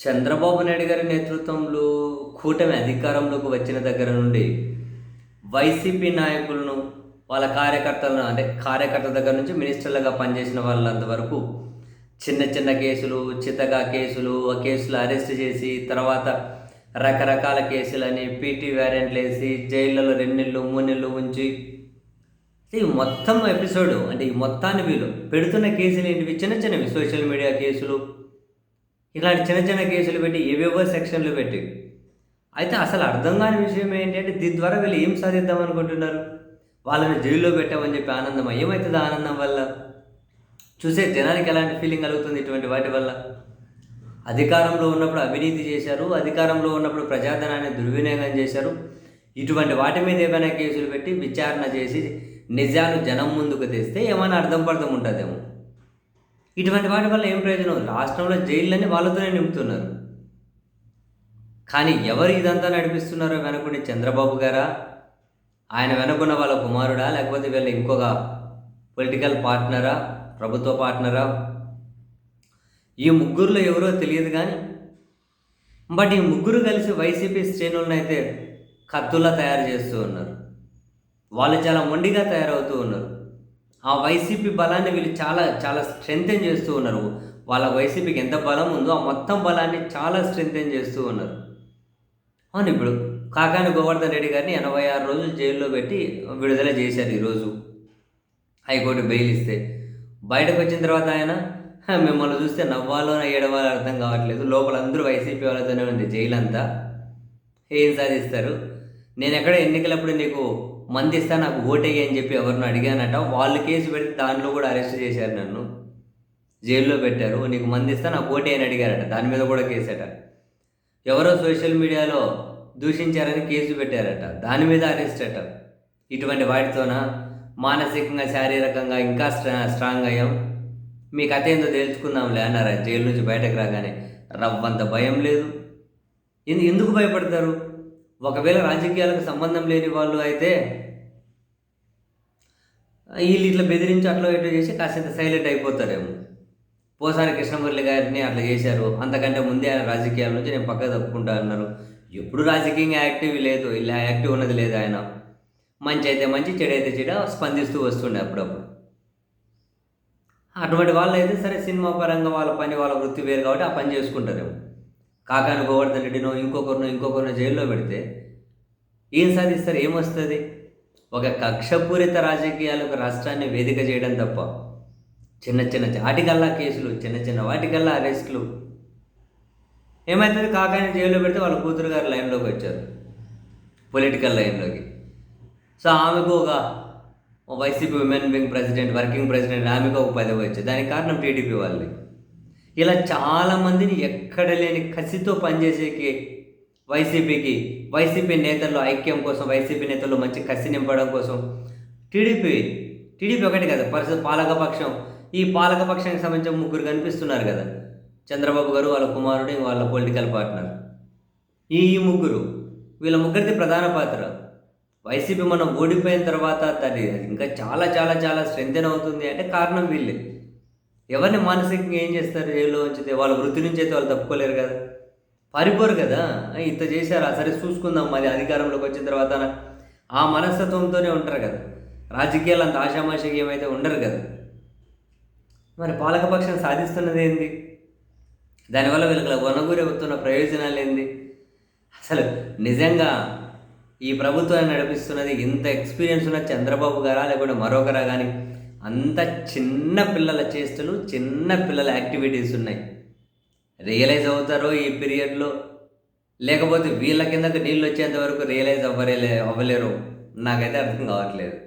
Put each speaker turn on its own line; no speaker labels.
చంద్రబాబు నాయుడు గారి నేతృత్వంలో కూటమి అధికారంలోకి వచ్చిన దగ్గర నుండి వైసీపీ నాయకులను వాళ్ళ కార్యకర్తలను అంటే కార్యకర్తల దగ్గర నుంచి మినిస్టర్లుగా పనిచేసిన వాళ్ళంతవరకు చిన్న చిన్న కేసులు చితగా కేసులు ఆ కేసులు అరెస్ట్ చేసి తర్వాత రకరకాల కేసులని పీటీ వ్యారెంట్లు వేసి జైళ్ళలో రెండు నెలలు మూడు నెలలు ఉంచి ఈ మొత్తం ఎపిసోడ్ అంటే ఈ మొత్తాన్ని వీళ్ళు పెడుతున్న కేసులు ఏంటివి? చిన్న చిన్నవి సోషల్ మీడియా కేసులు ఇలాంటి చిన్న చిన్న కేసులు పెట్టి ఏవేవో సెక్షన్లు పెట్టి. అయితే అసలు అర్థం కాని విషయం ఏంటంటే దీని ద్వారా వీళ్ళు ఏం సాధిద్దాం అనుకుంటున్నారు? వాళ్ళని జైల్లో పెట్టామని చెప్పి ఆనందం ఏమవుతుంది ఆనందం వల్ల? చూసే జనానికి ఎలాంటి ఫీలింగ్ కలుగుతుంది ఇటువంటి వాటి వల్ల? అధికారంలో ఉన్నప్పుడు అవినీతి చేశారు అధికారంలో ఉన్నప్పుడు ప్రజాధనాన్ని దుర్వినియోగం చేశారు. ఇటువంటి వాటి మీద ఏమైనా కేసులు పెట్టి విచారణ చేసి నిజాలు జనం ముందుకు తెస్తే ఏమైనా అర్థం పర్థం ఉంటుందేమో? ఇటువంటి వాటి వల్ల ఏం ప్రయోజనం? రాష్ట్రంలో జైళ్ళని వాళ్ళతోనే నింపుతున్నారు. కానీ ఎవరు ఇదంతా నడిపిస్తున్నారో వెనకుండి చంద్రబాబు గారా? ఆయన వెనుకున్న వాళ్ళ కుమారుడా? లేకపోతే వీళ్ళ ఇంకొక పొలిటికల్ పార్ట్నరా ప్రభుత్వ పార్ట్నరా ఈ ముగ్గురులో ఎవరో తెలియదు కానీ బట్ ఈ ముగ్గురు కలిసి వైసీపీ శ్రేణులను అయితే కత్తులా తయారు చేస్తూ ఉన్నారు. వాళ్ళు చాలా మొండిగా తయారవుతూ ఉన్నారు. ఆ వైసీపీ బలాన్ని వీళ్ళు చాలా చాలా స్ట్రెంగ్తెన్ చేస్తూ ఉన్నారు. వాళ్ళ వైసీపీకి ఎంత బలం ఉందో ఆ మొత్తం బలాన్ని చాలా స్ట్రెంగ్తెన్ చేస్తూ ఉన్నారు. అవును ఇప్పుడు కాకాని గోవర్ధన్ రెడ్డి గారిని ఎనభై ఆరు రోజులు జైల్లో పెట్టి విడుదల చేశారు ఈరోజు. హైకోర్టు బెయిల్ ఇస్తే. బయటకు వచ్చిన తర్వాత ఆయన మిమ్మల్ని చూస్తే నవ్వాలో ఏడవాలో అర్థం కావట్లేదు. లోపల అందరూ వైసీపీ వాళ్ళతోనే ఉంది జైలు అంతా ఏం సాధిస్తారు? నేను ఎక్కడ ఎన్నికలప్పుడు నీకు మందిస్తా నాకు ఓటేయి అని చెప్పి ఎవరిని అడిగానట. వాళ్ళు కేసు పెడితే దానిలో కూడా అరెస్ట్ చేశారు నన్ను. జైల్లో పెట్టారు. నీకు మందిస్తా నాకు ఓటే అని అడిగారట. దాని మీద కూడా కేసట. ఎవరో సోషల్ మీడియాలో దూషించారని కేసు పెట్టారట. దాని మీద అరెస్ట్ అట. ఇటువంటి వాటితోన మానసికంగా శారీరకంగా ఇంకా స్ట్రా స్ట్రాంగ్ అయ్యాం. మీ కథ ఏందో తెలుసుకుందాంలే అన్నారా? జైలు నుంచి బయటకు రాగానే. రవ్వంత భయం లేదు. ఎందుకు భయపడతారు? ఒకవేళ రాజకీయాలకు సంబంధం లేని వాళ్ళు అయితే వీళ్ళు ఇట్లా బెదిరించి అట్లా ఇట్లా చేసి కాసేంత సైలెంట్ అయిపోతారేమో. పోసాని కృష్ణమురళి గారిని అట్లా చేశారు. అంతకంటే ముందే ఆయన రాజకీయాల నుంచి నేను పక్క తప్పుకుంటా అన్నారు. ఎప్పుడు రాజకీయంగా యాక్టివ్ లేదు ఇలా యాక్టివ్ ఉన్నది లేదు ఆయన. మంచి అయితే మంచి చెడు అయితే చెడ స్పందిస్తూ వస్తుండే అప్పుడప్పుడు. అటువంటి వాళ్ళు అయితే సరే సినిమా పరంగా వాళ్ళ పని వాళ్ళ వృత్తి వేరు కాబట్టి ఆ పని చేసుకుంటారేమో. కాకాని గోవర్ధన్ రెడ్డినో ఇంకొకరినో ఇంకొకరినో జైల్లో పెడితే ఏం సాధిస్తారు? ఏమొస్తుంది? ఒక కక్షపూరిత రాజకీయాలకు రాష్ట్రాన్ని వేదిక చేయడం తప్ప చిన్న చిన్న వాటికల్లా కేసులు చిన్న చిన్న వాటికల్లా అరెస్టులు. ఏమవుతుంది కాకాని జైల్లో పెడితే వాళ్ళ కూతురు గారు లైన్లోకి వచ్చారు పొలిటికల్ లైన్లోకి. సో ఆమెకు ఒక YCP women wing president working president ఆమెకు ఒక పదవి వచ్చేది దానికి కారణం టీడీపీ వాళ్ళే ఇలా చాలామందిని ఎక్కడ లేని కసితో పనిచేసేకి వైసీపీకి వైసీపీ నేతల్లో ఐక్యం కోసం వైసీపీ నేతల్లో మంచి కసి నింపడం కోసం టీడీపీ టీడీపీ ఒకటి కదా పరిస్థితి పాలకపక్షం. ఈ పాలకపక్షానికి సంబంధించిన ముగ్గురు కనిపిస్తున్నారు కదా చంద్రబాబు గారు వాళ్ళ కుమారుడు వాళ్ళ పొలిటికల్ పార్ట్నర్. ఈ ఈ ముగ్గురు వీళ్ళ ముగ్గురిది ప్రధాన పాత్ర. వైసీపీ మనం ఓడిపోయిన తర్వాత దాన్ని ఇంకా చాలా చాలా చాలా స్ట్రెంగ్ అవుతుంది అంటే కారణం వీళ్ళే. ఎవరిని మానసికంగా ఏం చేస్తారు జైల్లో ఉంచితే వాళ్ళ వృత్తి నుంచి అయితే వాళ్ళు తప్పుకోలేరు కదా? పారిపోరు కదా? ఇంత చేశారా? సరే చూసుకుందాం మరి అధికారంలోకి వచ్చిన తర్వాత ఆ మనస్తత్వంతోనే ఉంటారు కదా. రాజకీయాలు అంత ఆషామాషిగా ఏమైతే ఉండరు కదా? మరి పాలకపక్షం సాధిస్తున్నది ఏంది? దానివల్ల వీళ్ళకి వనగూరి అవుతున్న ప్రయోజనాలు ఏంది? అసలు నిజంగా ఈ ప్రభుత్వాన్ని నడిపిస్తున్నది ఇంత ఎక్స్పీరియన్స్ ఉన్న చంద్రబాబు గారా లేకుంటే మరొకరా కానీ అంత చిన్న పిల్లల చేష్టలు చిన్న పిల్లల యాక్టివిటీస్ ఉన్నాయి. రియలైజ్ అవుతారో ఈ పీరియడ్లో? లేకపోతే వీళ్ళ కిందకి నీళ్ళు వచ్చేంత వరకు రియలైజ్ అవ్వలే అవ్వలేరు? నాకైతే అర్థం కావట్లేదు.